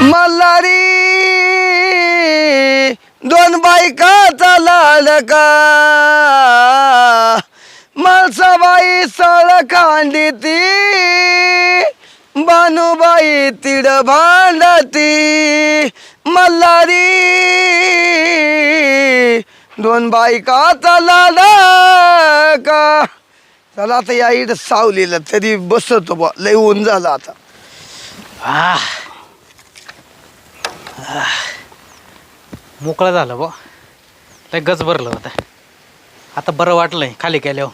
मल्हारी दोन बायकाचा लाडका मलसाबाई सळ कांडी ती बानुबाई तिड भांडती मल्हारी दोन बायकाचा लाडका चला आता या इथं सावलीला तरी बसतो बा लय ऊन झालं आता. आह. आह. मोकळं झालं बा लय गच भरलं होतं. आता बरं वाटलंय खाली केल्यावर.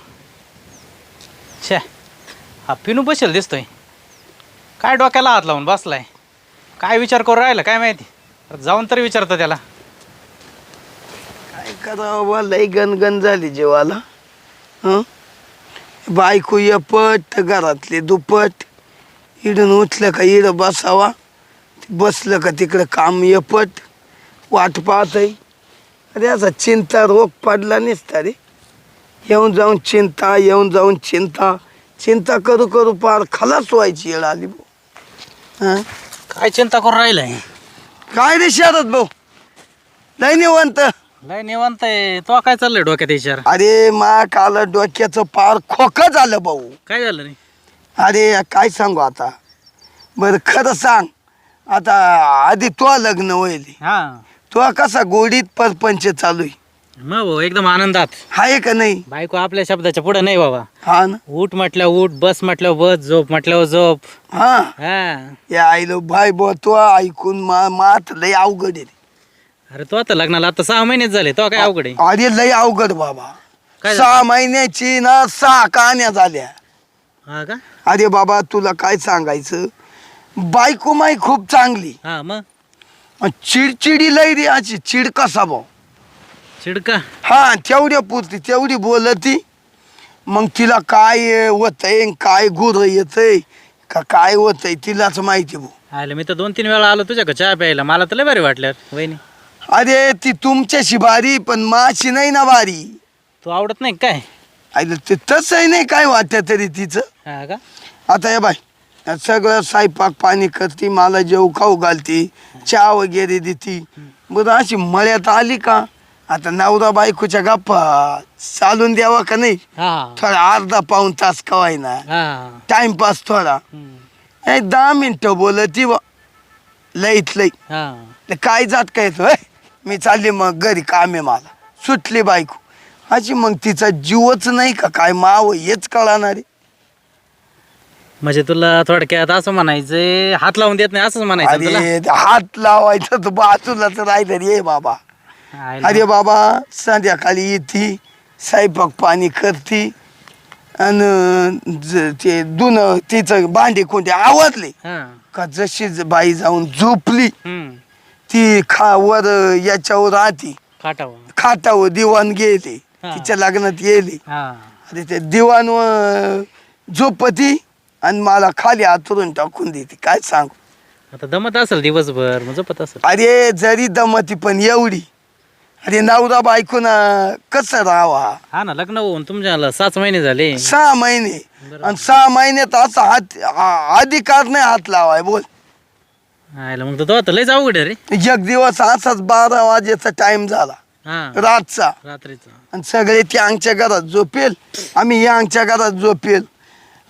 छे. हा पिनू बसेल दिसतोय. काय डोक्याला हात लावून बसलाय? काय विचार करून राहिला काय माहिती? जाऊन तरी विचारतं त्याला. काय करावं बा लय गणगण झाली जीवाला. हं? बायको यपट घरातले दुपट इडून उठलं का इड बसावा. बसलं का तिकडं काम यपट वाट पाहतय. अरे असा चिंता रोग पडला नसता रे. येऊन जाऊन चिंता येऊन जाऊन चिंता. चिंता करू करू पार खलास व्हायची येळ आली भाऊ. हं? काय चिंता करून राहिलाय? काय रे शरद भाऊ? लय निवंत. निवांत आहे. तो काय चाललंय डोक्यात विचार? अरे मा काल डोक्याचं पार खोकं झालं भाऊ. काय झालं रे? अरे काय सांगू आता? बरं खरं सांग. आता आधी तो लग्न होईल. हा. तो कसा गोडीत परपंच चालू आहे. मग भाऊ एकदम आनंदात. आहे का नाही? बायको आपल्या शब्दाच्या पुढे नाही बाबा. हा ना? उठ म्हटल्यावर उठ. बस म्हटल्यावर बस. झोप म्हटल्यावर झोप. हा. हा. या आईलो भाई बो तो ऐकून मा मात लय अवघड आहे रे. अरे तो आता लग्नाला आता सहा महिनेच झाले तो काय अवघड आहे? अरे लय अवघड बाबा. काय सहा महिन्याची ना सहा कहाण्या झाल्या. हा का? अरे बाबा तुला काय सांगायचं? बायको माई खूप चांगली. हा मग? अन चिडचिडी लय रे अशी चिड कसा भाऊ? चिडका हा तेवढ्या पुरती तेवढी बोलती. मग तिला काय होतंय काय गुर येतंय का काय होतंय तिलाच माहिती भाऊ. आले मी तर दोन तीन वेळा आलो तुझ्या चहा प्यायला. मला तर लय भारी वाटलं वहिनी. अरे ती तुमच्याशी बारी पण माशी नाही ना बारी तू आवडत नाही काय? अरे ते तसंही नाही काय वाटत तरी तिचं. हा का? आता हे बाय सगळं स्वयंपाक पाणी करते मला जेव खाऊ घालते चहा वगैरे देते. बरं अशी मळ्यात आली का? आता नवरा बायकोच्या गप्पा चालून द्यावा का नाही? हा. थोडा अर्धा पाऊन तास कवाय ना हा. टाइमपास थोडा. हम्म. एक दहा मिनटं बोलती व लईत लई. हा. ते काय जात काय "होय, मी चालले मग घरी काम आहे मला. सुटली बायको. अशी मग तिचा जीवच नाही का? काय माव हेच कळणार. म्हणजे तुला थोडक्यात असं म्हणायचंय हात लावून देत नाही असंच म्हणायचं तुला? अरे हात लावायचं तर बाजूलाच राहिलं रे बाबा. आयला. अरे बाबा संध्याकाळी येते स्वयंपाक पाणी करते आणि ज- ते दुन तिचं भांडे कोणते आवडले हा. का जशी ज- बाई जाऊन झोपली हम्म. ती खा वर याच्यावर राहती. खाटावं खाटावर दिवाण गेले. हा. तिच्या लग्नात गेले. हा. ते दिवाण व- झोपती आणि मला खाली आतरून टाकून देते. काय सांगू? आता दमत असेल दिवसभर मग असेल. अरे जरी दमती पण एवढी. अरे नवरा बायकोना कसं राहावा? हा ना लग्न होऊन तुमच्या सात महिने झाले. सहा महिने. आणि सहा महिन्यात असा हात आ- अधिकार नाही हात लावाय बोल. आयला मग तर तो आता अवघड आहे रे. एक दिवस असाच बारा वाजेचा टाइम झाला. हा. रातचा. रात्रीचं. आणि सगळे ते आमच्या घरात झोपेल. आम्ही या आमच्या घरात झोपेल.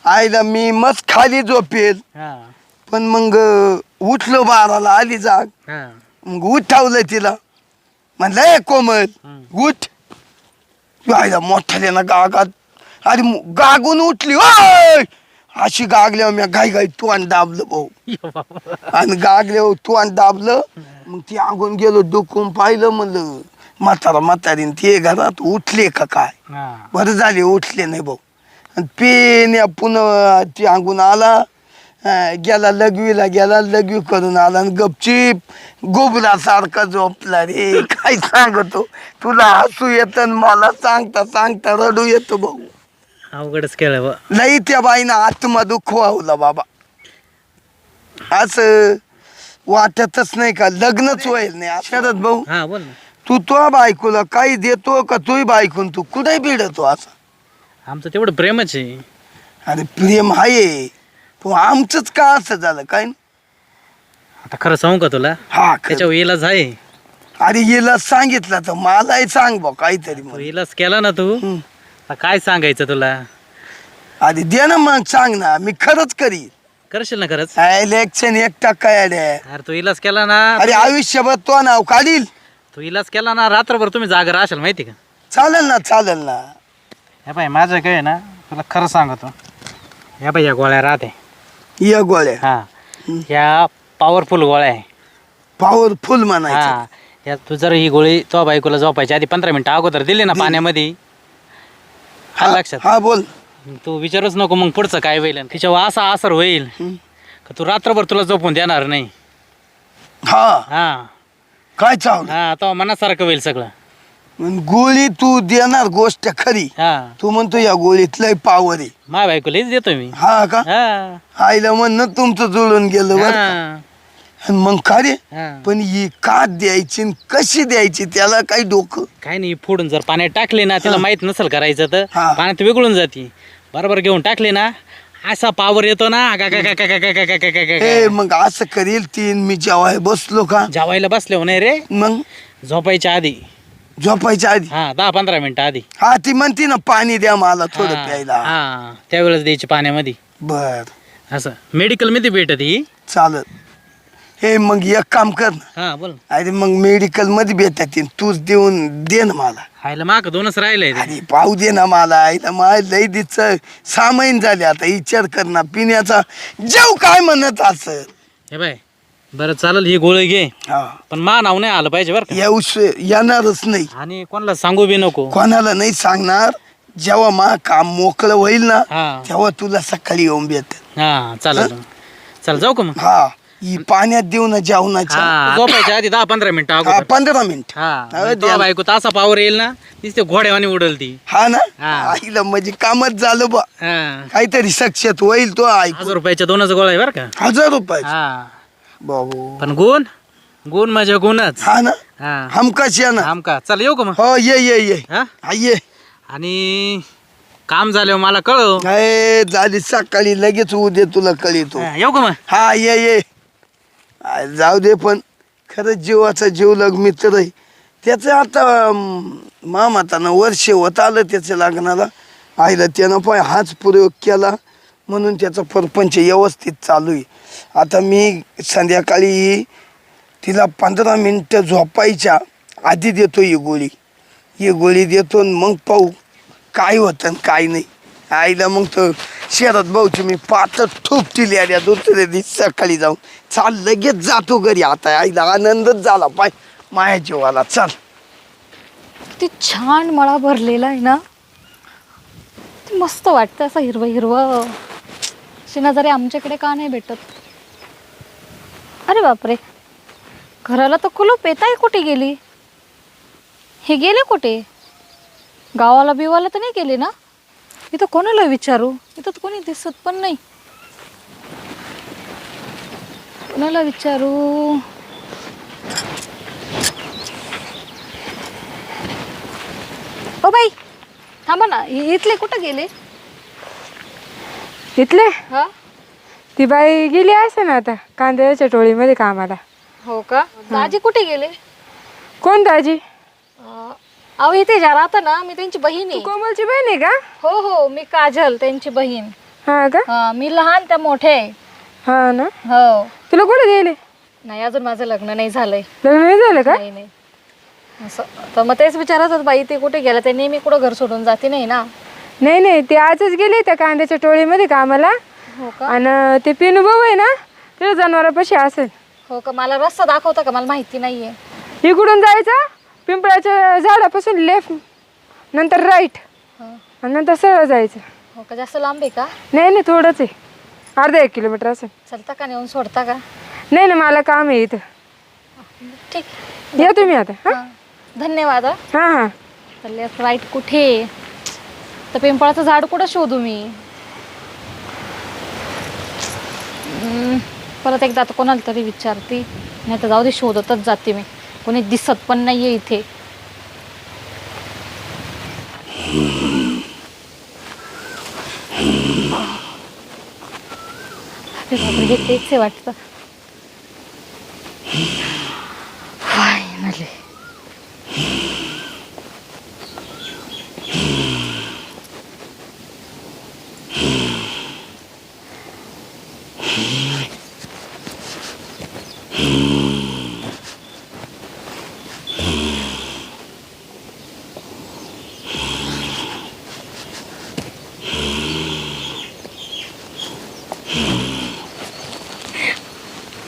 आईला मी मस्त खाली झोपेल. हा. पण मग अं, उठलो बाराला आली जाग. हा. मग उठावलं तिला. म्हणलं ए कोमल. उठ. आईला मोठ्याला गागात अरे मु- गागून उठली ओय! अशी गागल्यावर मी घाई घाई तोंड दाबलं भाऊ. आणि गागल्यावर तोंड दाबलं मग ती आगून गेलो डुकून पाहिलं म्हणलं म्हातारा म्हातारीन ते घरात उठले का काय? बरं झाले उठले नाही भाऊ. आणि पेन पुन्हा ती अंगून आला गेला लघवीला गेला लघवी करून आला आणि गपचीप गोबरासारखा झोपला रे. काय सांगतो? तुला हसू येतं आणि मला सांगता सांगता रडू येतो भाऊ. अवघडच केलं बा. लई त्या बाईनं आत्मा दुखवावला बाबा. असं वाटतच नाही का? लग्नच होईल नाही. शरद भाऊ हा बोल ना. तू तो बायकोला काही देतो का तोही बायकून? तू कुठे भिडतो असं? आमचं तेवढं प्रेमच आहे. अरे प्रेम आहे. पण आमचंच का असं झालं? काय? आता खरं सांगू का तुला? हा खरं. त्याच्यावर इलाज आहे. अरे हिला सांगितलं तर मलाही सांग बा काहीतरी तू मग इलाज केला ना तू. हम्म. आता काय सांगायचं तुला? अरे दे ना मग सांग ना. मी खरंच करी करशील ना खरंच? इलेक्शन एक टक्का अरे अरे तू इलाज केला ना अरे आयुष्यभर तो नाव काढील. तू इलाज केला ना रात्रभर तुम्ही जागा राहाल माहिती का? चालेल ना चालेल ना. हे पाय माझं काय आहे ना तुला खरं सांगतो. ह्या पाय या गोळ्या राहते. या गोळ्या. हा. ह्या पॉवरफुल गोळ्या आहे. पॉवरफुल म्हणायचं. हा. या तू जर ही गोळी तो बायकोला झोपायची आधी पंधरा मिनिटं अगोदर दिली ना पाण्यामध्ये हा लक्षात? हा बोल. तू विचारूच नको मग पुढचं काय होईल आणि तिच्यावर असा असर होईल. का तू रात्रभर तुला झोपून देणार नाही? हा. हा. काय चावलं हा तो मनासारखं होईल सगळं. गोळी तू देणार गोष्ट खरी. हा. तू म्हणतो या गोळीत लय पावर आहे. माझ्या बायकोला हेच देतो मी. हा का? हा. आईला म्हणणं तुमचं जुळून गेलं बरं का? हा, आणि मग का रे हा. पण ही का द्यायची आणि कशी द्यायची त्याला काही डोकं काय नाही फोडून जर पाण्यात टाकले ना तिला माहीत नसेल करायचं तर हा. पाण्यात वेगळून जाते बरोबर घेऊन टाकले ना असा पावर येतो ना गा- गा- गा- गा- गा- गा- गा- गा- गा- गा- गा- हे मग असं करील तीन मी जेवाय बसलो का जेवायला बसले हो नाही रे मग झोपायच्या आधी झोपायच्या आधी हा दहा पंधरा मिनिटं आधी हा ती म्हणती ना पाणी द्या मला थोडं हा, प्यायला हा त्यावेळेस द्यायची पाण्यामध्ये बर असं मेडिकलमध्ये भेटत ही चालत हे मग एक काम कर ना. हा बोल अरे मग मेडिकलमध्ये भेटत तूच देऊन दे ना मला. खायला माग दोनच राहिलंय ते. अरे पाहू दे ना मला. आईला मला लई दिच सामाईन झाले आता. विचार कर ना. पिण्याचा जेव काय म्हणत असं. हे बाय बरं चालेल ही गोळी घे. हा. पण मा नाव नाही आलं पाहिजे बरं येऊ येणारच नाही. का आणि कोणाला सांगू बी नको. कोणाला नाही सांगणार. जेव्हा मा काम मोकळं होईल ना हा. तेव्हा तुला सकाळी येऊन भेट हा चालेल. चल जाऊ का मग? हा. ही पाण्यात देऊ ना जेवणाच्या हा झोपायच्या आधी दहा पंधरा मिनिटं हा अगोदर. पंधरा मिनिट. हा अरे मग तो द्या. बायको तासा पावर येईल ना तीच ते घोड्यावानी उडल ती हा ना? हा. आईला म्हणजे कामच झालं बा. हा. काहीतरी सक्षत होईल तो ऐकू हजार रुपयाच्या दोनच आहे बरं का? हजार रुपये हा. बाबू. पण गुण? गुण म्हणजे गुणच. हा ना? हा. हमकाच या ना. आमका चल येऊ का मग? हो ये ये ये. हा? हा ये. आणि काम झाल्यावर मला कळव. काय झाली सकाळी लगेच उद्या तुला कळीतो. हा, येऊ का मग? हा ये ये. आ, जाऊ दे पण खरंच जीवाचा जीवलग मित्र आहे. त्याचं आता मामातानं वर्ष होत आलं त्याच्या लग्नाला. आईला त्यानं पण हाच प्रयोग केला. म्हणून त्याचा परपंच व्यवस्थित चालू आहे. आता मी संध्याकाळी तिला पंधरा मिनटं झोपायच्या आधी देतो ही गोळी. ही गोळी देतो आणि मग पाहू काय होतं आणि काय नाही. आईला मग तर शेतात भाऊची मी पातळ ठोप दिली अरे दुसऱ्या दिवशी सकाळी जाऊन चाल लगेच जातो घरी. आता आईला आनंदच झाला. पाय माया जीवाला चाल. किती छान मळा भरलेला आहे ना. ते मस्त वाटतं असं हिरवं हिरवं. अशी आमच्याकडे का नाही भेटत? अरे बापरे. घराला तर कुलूप येताय कुठे गेली? हे गेले कुठे? गावाला बिवाला तर नाही गेले ना? इथं कोणाला विचारू? इथं तर कोणी दिसत पण नाही. कोणाला विचारू? ओ बाई थांबा ना. इ- इथले कुठं गेले? इथले? हा? ती बाई गेली असे ना आता कांद्याच्या टोळीमध्ये कामाला. हो का? दाजी कुठे गेले? कोण दाजी? अं, अहो इथे ज्या राहता ना मी त्यांची बहीण तू आहे. कोमलची बहीण आहे का? हो हो मी काजल त्यांची बहीण. हा का? हा, मी लहान त्या मोठे आहे. हा ना? हो. तुला कुठे गेले? नाही अजून माझं लग्न नाही झालंय. लग्न नाही झालं का? नाही नाही. असं तर मग तेच विचारत होत बाई ते कुठे गेला? ते नेहमी कुठं घर सोडून जाते नाही ना? नाही नाही ते आजच गेले त्या कांद्याच्या टोळीमध्ये कामाला. हो का? आणि ते पिनू भाऊ आहे ना ते जनावरापाशी असेल. हो का? मला रस्ता दाखवता का? मला माहिती नाहीये. इकडून जायचं? पिंपळाच्या झाडापासून लेफ्ट नंतर राईट हा. आणि नंतर सरळ जायचं. हो का? जास्त लांब आहे का? नाही नाही थोडंच आहे. अर्धा एक किलोमीटर असेल चलता का नेऊन सोडता का? नाही ना मला काम आहे इथं. ठीक. या तुम्ही आता हां? हा. धन्यवाद हा. हां हां. चालले राईट कुठे? तर पिंपळाचं झाड कुठं शोधू मी? हम्म, परत एकदा आता कोणाला तरी विचारते. नाही तर जाऊ दे शोधतच जाते मी. कोणी दिसत पण नाहीये इथे. अरे बापरे, हे तेच आहे वाटतं फायनली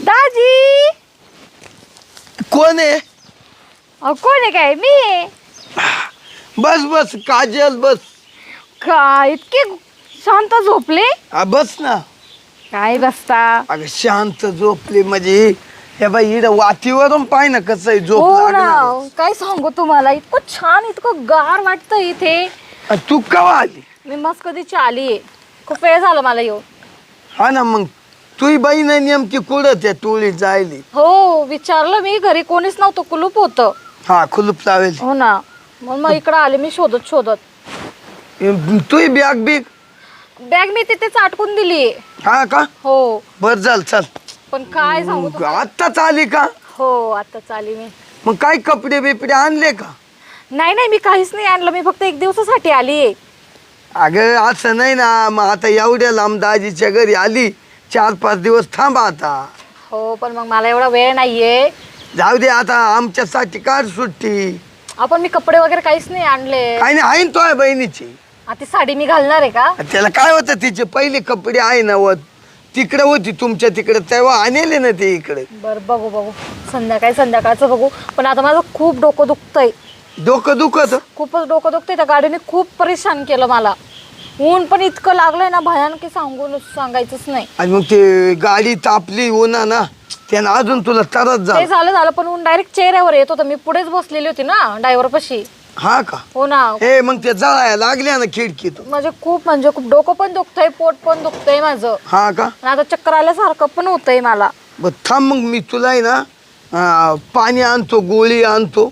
दाजी कोण आहे? अहो कोण आहे काय? मी आहे. बस बस काजल बस. काय इतके शांत झोपले? हा बस ना. काय बसता? अगं शांत झोपली म्हणजे हे बाई इकडं वातीवरून पाय ना कसं आहे झोप हो ना. काय सांगू तुम्हाला? इतकं छान इतकं गार वाटतं इथे. आणि तू कवा आली? मी मस्त कधीची आली खूप वेळ झाला मला येऊन. हा ना मग तुही बहीण आहे नेमकी कुठं त्या टोळी जायली? हो विचारलं मी घरी कोणीच नव्हतं कुलूप होतं. हा कुलूप लावेल. हो ना. मग मग इकडं आले मी शोधत शोधत. तुही बॅग बिग? बॅग मी तिथेच अटकून दिली. हा का? हो. बर चाल चल. पण काय सांगू तुम्हाला? आत्ताच आली का? हो आता आली मी. मग काय कपडे बिपडे आणले का? नाही नाही मी काहीच नाही आणलं. मी फक्त एक दिवसासाठी आली. आहे अगं असं नाही ना. मग आता एवढ्या लांब दाजीच्या घरी आली. चार पाच दिवस थांबा आता. हो पण मग मला एवढा वेळ नाहीये. जाऊ दे आता आमच्यासाठी काढ सुट्टी. आपण मी कपडे वगैरे काहीच नाही आणले. काही नाही आहे ना तुझ्या बहिणीची. आता ती साडी मी घालणार आहे का? त्याला काय होतं तिचे पहिले कपडे आहे ना व तिकडे होती तुमच्या तिकडे तेव्हा आणले ना ते इकडे. बर बघू बघू. संध्याकाळी संध्याकाळचं बघू. पण आता माझं खूप डोकं दुखतंय. डोकं दुखत? खूपच डोकं दुखतंय. त्या गाडीने खूप परेशान केलं मला. ऊन पण इतकं लागलंय ना भयानक की सांगून सांगायचंच नाही. आणि मग ते गाडी तापली उन्हा ना त्यानं अजून तुला तरच ते झालं झालं पण ऊन डायरेक्ट चेहऱ्यावर येत होतं. मी पुढेच बसलेली होती ना ड्रायव्हर पशी. हा का? हो ना. हे मग ते जळायला लागल्या ना खिडकीत. म्हणजे खूप म्हणजे खूप डोकं पण दुखतंय पोट पण दुखतंय माझं. हा का? आणि आता चक्कर आल्यासारखं पण होतंय मला. बर थांब मग मी तुला आहे ना अं, पाणी आणतो गोळी आणतो.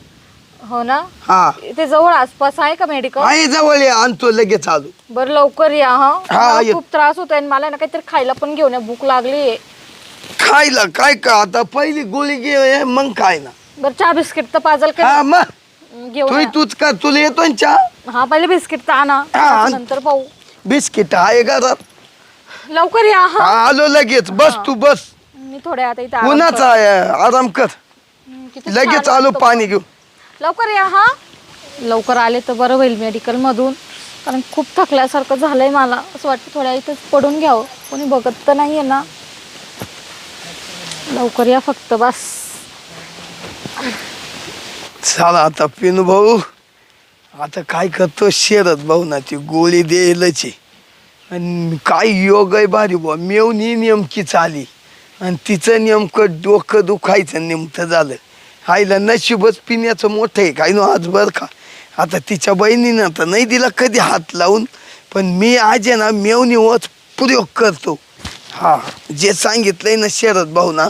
हो ना? हा. इथे जवळ आसपास आहे का मेडिकल आहे जवळ ये, आणतो लगेच आलो बरं लवकर या हा. हा, मला ये. खूप त्रास होतोय आणि मला ना काहीतरी खायला पण घेऊन या भूक लागली खायला काय का आता पहिली गोळी घे मग काय ना. बरं चहा बिस्किट तर पाजल हा का मग घेऊन या. तूच का तुला येतो ना चहा? हा पहिले बिस्किट तर आणा. हा. नंतर पाहू. बिस्किट आहे घरात. लवकर या हा. हा, आलो लगेच. बस तू बस. मी थोड्या आता इथे आराम उन्हाचा आहे आराम कर. करते. हम्म, किती लगेच छान आलो वाटतं. पाणी घेऊन. लवकर या हा? लवकर आले तर बरं होईल मेडिकलमधून कारण खूप थकल्यासारखं झालं आहे मला. असं वाटतं थोड्या इथंच पडून घ्यावं. कोणी बघत तर नाही आहे ना. लवकर या फक्त बस. चला आता पिनू भाऊ. आता काय करतो शेरत भाऊ ना ती गोळी द्यायलाच. आहे. आणि काय योग आहे भारी बुवा. मेवणी नेमकीच आली आणि तिचं नेमकं डोकं दुखायचं नेमकं झालं. आईला नशीबच पिण्याचं मोठं आहे काय नो आज बरं का? आता तिच्या बहिणीनं आता नाही दिला कधी हात लावून पण मी आज आहे ना मेवणी वच प्रयोग करतो. हा जे सांगितलंय ना शरद भाऊ ना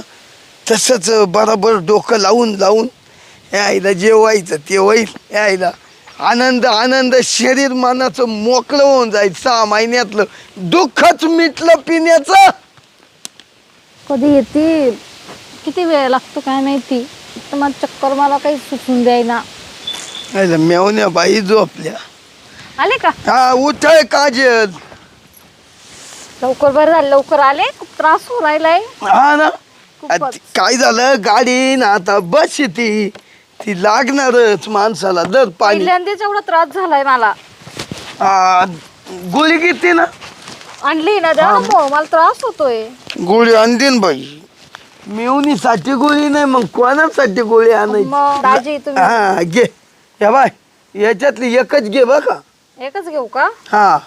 तसंच बरोबर डोकं लावून लावून यायला जेवायचं ते होईल. यायला आनंद आनंद शरीर मनाचं मोकळं होऊन जाईल. सहा महिन्यातलं दुःखच मिटलं पिण्याचं. कधी येतील? किती वेळ लागतो काय माहिती? तर मग चक्कर मला काही सुचून द्यायना. यायला मेवण्या बाई झोपल्या. आले का? हा उठाय काजल. लवकर बरं झालं लवकर आले? खूप त्रास हो राहिलाय. हा ना. खूपच. आ, ती- काय झालं? गाडी ना आता बस ती. ती लागणारच माणसाला दर पाणी. पहिल्यांदाच एवढा त्रास झालाय मला. आ, गोळी घेते ना? आणली ना द्या ना मग, मला त्रास होतोय. गोळी आणतीन बाई. मेवणीसाठी गोळी नाही मग कोणासाठी गोळी आणायची? मग दाजी तुम्ही? हा घे. या बाय याच्यातली एकच घे बघा एकच घेऊ का? हा.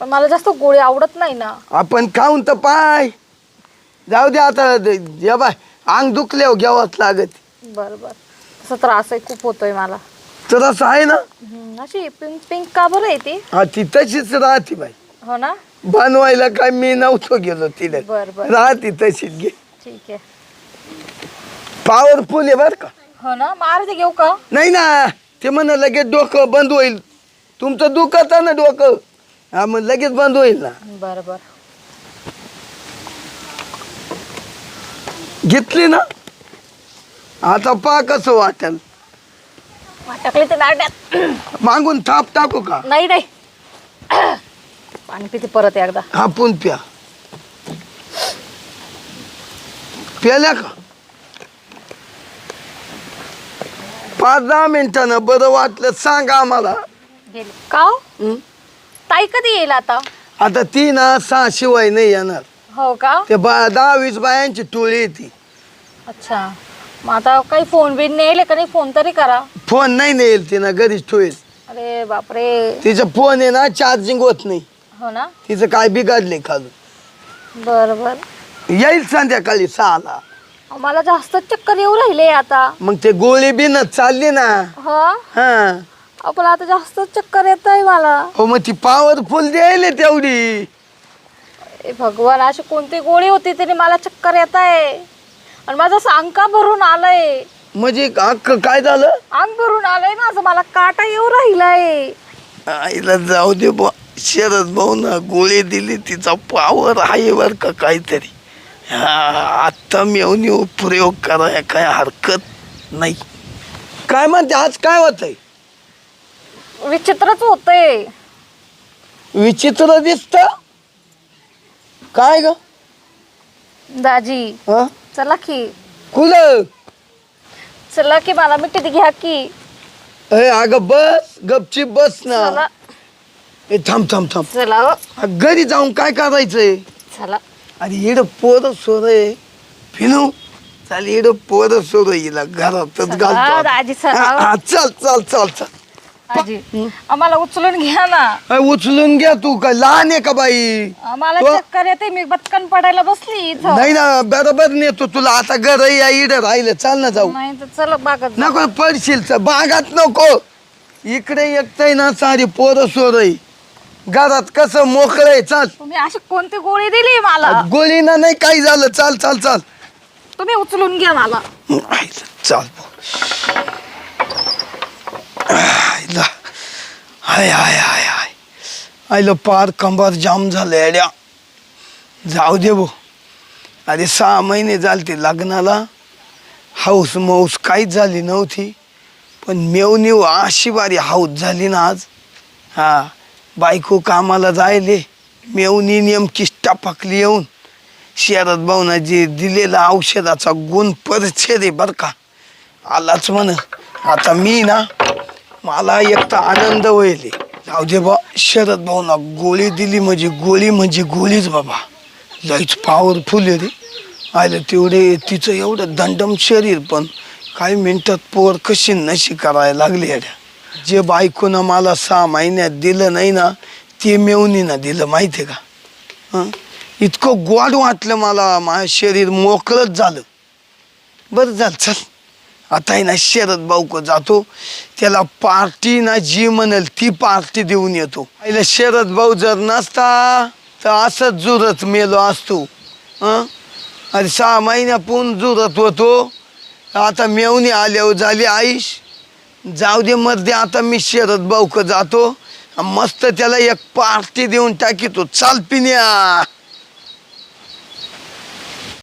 पण मला जास्त गोळी आवडत नाही ना. आपण खाऊन तर पाय. जाऊ दे आता या बाय अंग दुखल्यावर घ्यावंच लागत. बर बर. असा त्रास आहे खूप होतोय मला. तर असं आहे ना? हम्म, अशी पिंक पिंक का बरं आहे ती? हा ती तशीच राहते बाई. हो ना? बनवायला काय मी नव्हतो गेलो तिला बर बर. राहते तशीच घे. ठीक आहे. पॉवरफुल आहे बरं का? हो ना? मग अर्धी घेऊ का? नाही ना ते म्हणा लगेच डोकं बंद होईल. तुमचं दुखत ना डोकं? हा मग लगेच बंद होईल ना. बर बर. घेतली ना? आता पा कसं वाटेल. टाकली ते नाट्यात मागून थाप टाकू का? नाही नाही. पाणी पिते परत एकदा. हापून प्या. प्याल्या का? पाच दहा मिनिटानं बरं वाटलं सांगा आम्हाला. गेली. का हो? हं? ताई कधी येईल आता? आता ती ना सहा शिवाय नाही येणार. हो का? ते बा दहा वीस बायांची टोळी येते अच्छा. मग आता काही फोन बिन नेले का नाही? फोन तरी करा. फोन नाही नेईल तिनं घरीच ठेवेल. अरे बापरे. तिचा फोन आहे ना चार्जिंग होत नाही. हो ना? तिचं काय बिघडले खालून. बरं बरं. येईल संध्याकाळी सहाला. मला जास्त चक्कर येऊ राहिले आता. मग ते गोळी बिन चालली ना. हो? हा. आपण आता जास्त चक्कर येत आहे मला. हो मग ती पॉवरफुल द्यायला तेवढी. ए भगवान अशी कोणती गोळी होती तरी मला चक्कर येत आहे आणि माझं सांका भरून आलंय. म्हणजे अख्ख काय झालं? अंग भरून आलंय माझं. मला काटा येऊ राहिलाय. आईला जाऊ दे बा शरद भाऊ ना गोळी दिली तिचा पावर आहे बर का काहीतरी. हा आत्ता मेवणी प्रयोग कराय काय हरकत नाही. काय म्हणते आज काय होत आहे विचित्रच होतंय. विचित्र दिसत? काय ग? दाजी हं? चला की. कुठं? चला की मला मिठीत घ्या की. अगं बस गपची बस ना. चला. ए थांब थांब थांब. चला हो. घरी जाऊन काय करायचंय? चला. अरे इड पोर सोर फिनू चाल इड पोर सोर हिला घरातच घालतो दाजी, आता. चला. हा, हा, चल चल चल चल. आम्हाला उचलून घ्या ना. अय, उचलून घ्या तू काय लहान आहे का बाई? आम्हाला तो- चक्कर येते मी बचकन पडायला बसली इथं. नाही ना बरोबर नेतो तुला. आता घर या इड राहिलं चाल ना जाऊ. नाही तर चला बागत जाऊ. नको पडशील चल, बागात नको. इकडे एकटय ना सारी पोरं सोर आहे. घरात कसं मोकळंय चाल. तुम्ही अशी कोणती गोळी दिली मला? गोळीना नाही काही झालं. चाल चाल चाल. तुम्ही उचलून घ्या मला. आईला चाल. भाऊ. आईला हाय हाय हाय हाय आईला पार कंबर जाम झालं येड्या. जाऊ दे अरे सहा महिने झालते लग्नाला. हाऊस माऊस काहीच झाली नव्हती. पण मेवणीव अशी बारी हाऊस झाली ना आज. हा. बायको कामाला जायले. मेवनी नेमकीच टापकली येऊन शरद भाऊना जे दिलेला औषधाचा गुण परिच्छेद आहे बरं का. आलाच म्हण. आता मी ना मला एक तर आनंद होईल. जाऊ दे बा शरद भाऊना गोळी दिली म्हणजे गोळी म्हणजे गोळीच बाबा. लईच पॉवरफुल आहे रे. आलं तेवढे तिचं एवढं दंडम शरीर पण काही मिनटात पोर कशी नशी करायला लागली अड्या जे बायकोनं मला सहा महिन्यात दिलं नाही ना ते मेवणीनं दिलं माहिती आहे का? हं? इतकं गोड वाटलं मला माझं शरीर मोकळंच झालं. बरं झालं चल. आता आहे ना शरद भाऊक जातो. त्याला पार्टी ना जी म्हणेल ती पार्टी देऊन येतो. पहिला शरद भाऊ जर नसता तर असंच जुरत मेलो असतो. हं? अरे सहा महिन्यापून जुरत होतो. आता मेवणी आल्यावर झाली आईश. जाऊ दे मध्ये आता मी शेतात बावक जातो. मस्त त्याला एक पार्टी देऊन टाकीतो चाल पिण्या.